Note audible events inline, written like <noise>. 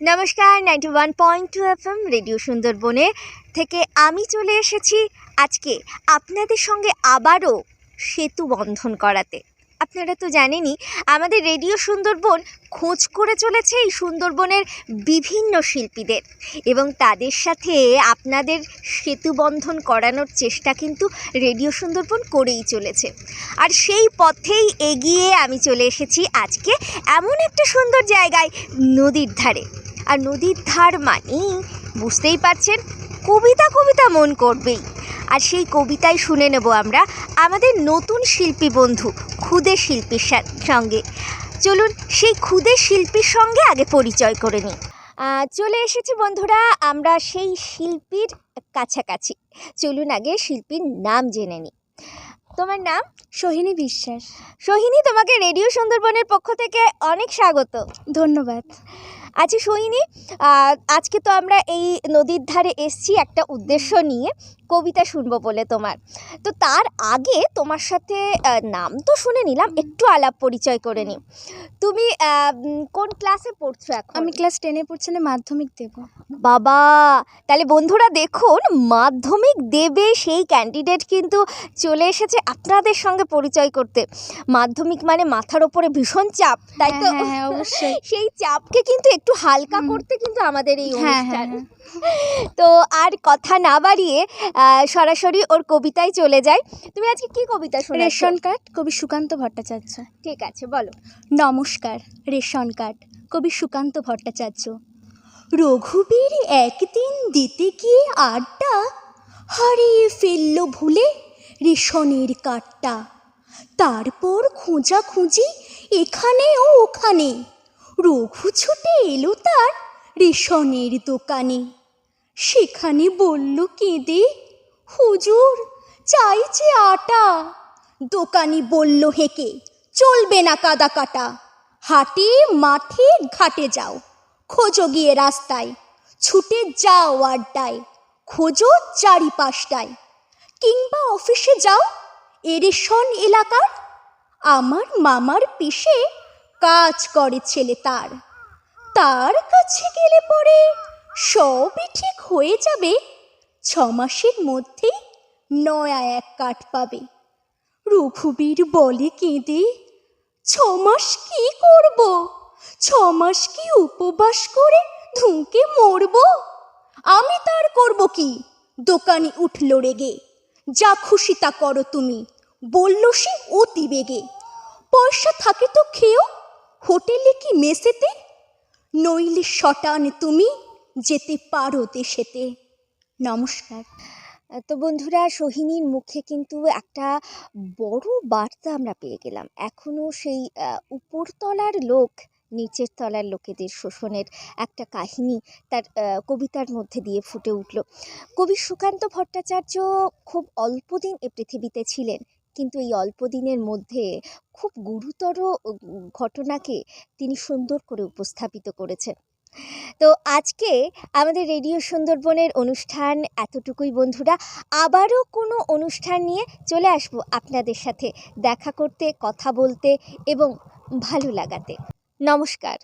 নমস্কার ninety one point two F M radio সুন্দরবনে থেকে আমি চলে এসেছি আজকে আপনাদের সঙ্গে আবারও সেতু বন্ধন করাতে। আপনারা তো জানেনই, আমাদের রেডিও সুন্দরবন খোঁজ করে চলেছে এই সুন্দরবনের বিভিন্ন শিল্পীদের এবং তাদের সাথে আপনাদের সেতু বন্ধন করানোর চেষ্টা কিন্তু রেডিও সুন্দরবন করেই চলেছে। আর সেই পথেই এগিয়ে আমি চলে এসেছি আজকে এমন একটা সুন্দর জায়গায়, নদীর ধারে। আর নদীর ধার মানেই বুঝতেই পারছেন কবিতা কবিতা মন করবেই আর সেই কবিতাই শুনে নেব আমরা আমাদের নতুন শিল্পী বন্ধু ক্ষুদে শিল্পীর সঙ্গে। চলুন সেই ক্ষুদে শিল্পীর সঙ্গে আগে পরিচয় করে নিই। চলে এসেছি বন্ধুরা আমরা সেই শিল্পীর কাছাকাছি। চলুন আগে শিল্পীর নাম জেনে নিই। তোমার নাম? সোহিনী বিশ্বাস। সোহিনী তোমাকে রেডিও সুন্দরবনের পক্ষ থেকে অনেক স্বাগত। ধন্যবাদ। আচ্ছা সোহিনী আজকে তো আমরা এই নদীর ধারে এসছি একটা উদ্দেশ্য নিয়ে কবিতা শুনব বলে তোমার। তো তার আগে তোমার সাথে নাম তো শুনে নিলাম একটু আলাপ পরিচয় করে নিই। তুমি কোন ক্লাসে পড়ছো এখন? আমি ক্লাস টেনে পড়ছি না মাধ্যমিক দেব। বাবা তাহলে বন্ধুরা দেখুন মাধ্যমিক দেবে সেই ক্যান্ডিডেট কিন্তু চলে এসেছে আপনাদের সঙ্গে পরিচয় করতে। মাধ্যমিক মানে মাথার ওপরে ভীষণ চাপ তাই তো? হ্যাঁ, হ্যাঁ, অবশ্যই। সেই চাপকে কিন্তু একটু হালকা করতে কিন্তু আমাদের এই হ্যাঁ হ্যাঁ অনুষ্ঠান। হ্যাঁ। <laughs> তো আর কথা না বাড়িয়ে সরাসরি ওর কবিতায় চলে যাই। তুমি আজকে কি কবিতা শোনাচ্ছ রেশন কার্ড কবি সুকান্ত ভট্টাচার্য। ঠিক আছে বলো। নমস্কার রেশন কার্ড কবি সুকান্ত ভট্টাচার্য। রঘুবীর একদিন দিতে গিয়ে আড্ডা হারিয়ে ফেলল ভুলে রেশনের কার্ডটা তারপর খোঁজাখুঁজি এখানে ও ওখানে। রঘু ছুটে এলো তার রেশনের দোকানে। সেখানে বলল, কেঁদে? হুজুর চাইছে আটা। দোকানি বলল, হেঁকে, চলবে না কাদা কাটা হাটে, মাঠে, ঘাটে যাও। খোঁজো গিয়ে রাস্তায়। ছুটে যাও আড্ডায়। খোঁজো চারিপাশটায়। কিংবা অফিসে যাও। এরেশন এলাকার। আমার মামার পিসে কাজ করে ছেলে তার। তার কাছে গেলে পরে সবই ঠিক হয়ে যাবে। ছ মাসের নয়া এক কাঠ পাবে। রঘুবীর বলে কেঁদে, ছ মাস কি করব? ছ মাস কি উপবাস করে ধুঁকে মরব? আমি তার করব কি? দোকানি উঠল রেগে, যা খুশি তা করো তুমি। বলল সে অতি বেগে, পয়সা থাকে তো খেয়েও হোটেলে কি মেসেতে? নইলে শটান তুমি যেতে পারো দেশেতে। নমস্কার। তো বন্ধুরা, সোহিনীর মুখে কিন্তু একটা বড় বার্তা আমরা পেয়ে গেলাম। এখনও সেই উপরতলার লোক, নিচের তলার লোকেদের শোষণের একটা কাহিনী তার কবিতার মধ্যে দিয়ে ফুটে উঠল। কবি সুকান্ত ভট্টাচার্য খুব অল্প দিন এ পৃথিবীতে ছিলেন। কিন্তু এই অল্প দিনের মধ্যে খুব গুরুতর ঘটনাকে তিনি সুন্দর করে উপস্থাপিত করেছেন। তো আজকে আমাদের রেডিও সুন্দরবনের অনুষ্ঠান এতটুকুই বন্ধুরা। আবারও কোনো অনুষ্ঠান নিয়ে চলে আসব আপনাদের সাথে দেখা করতে, কথা বলতে এবং ভালো লাগাতে। নমস্কার।